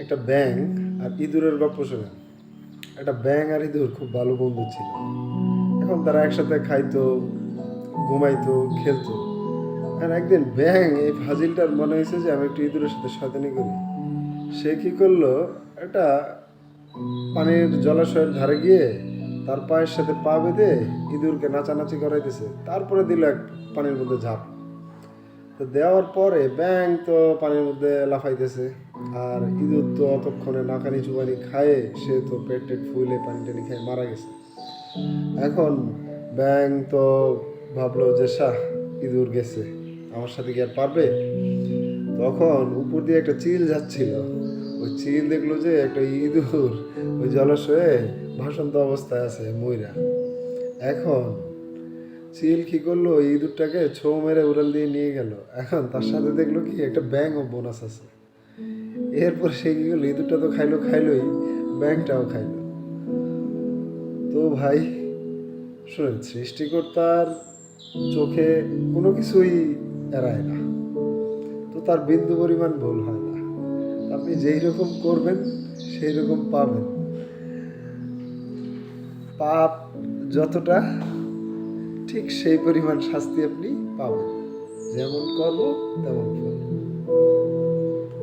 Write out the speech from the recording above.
একটা ব্যাং আর ইঁদুরের গল্প শোনেন। একটা ব্যাং আর ইঁদুর খুব ভালো বন্ধু ছিল। এখন তারা একসাথে খাইতো, ঘুমাইতো, খেলতো। আর একদিন ব্যাং এই ফাজিলটার মনে হয়েছে যে আমি একটু ইঁদুরের সাথে শয়তানি করি। সে কি করল? একটা পানির জলাশয়ের ধারে গিয়ে তার পায়ের সাথে পা বেঁধে ইঁদুরকে নাচানাচি করাইতেছে। তারপরে দিল এক পানির মধ্যে ঝাঁপ। তো দেওয়ার পরে ব্যাং তো পানির মধ্যে লাফাইতেছে। আর ইঁদুর তো অতক্ষণে নাকানি চুবানি খায়ে সে তো পেট টেট ফুলে পানি টানি খেয়ে মারা গেছে। এখন ব্যাং তো ভাবলো যে, শাহ, ইঁদুর গেছে, আমার সাথে কি আর পারবে? তখন উপর দিয়ে একটা চিল যাচ্ছিল। ওই চিল দেখল যে একটা ইঁদুর ওই জলাশয়ে ভাসন্ত অবস্থায় আছে, ময়রা। এখন চিল কি করল? ইঁদুরটাকে ছৌ মেরে উড়াল দিয়ে নিয়ে গেল। এখন তার সাথে দেখল কি একটা ব্যাং ও বোনাস আছে। এরপর সে কি করল? ইঁদুরটা তো খাইলো, খাইলোই ব্যাংটাও খাইলো। তো ভাই, শুনেন, সৃষ্টিকর্তার চোখে কোনো কিছুই এড়ায় না। তো তার বিন্দু পরিমাণ ভুল হয় না। আপনি যেই রকম করবেন, সেই রকম পাবেন। পাপ যতটা, ঠিক সেই পরিমাণ শাস্তি আপনি পাবেন। যেমন কর্ম, তেমন ফল।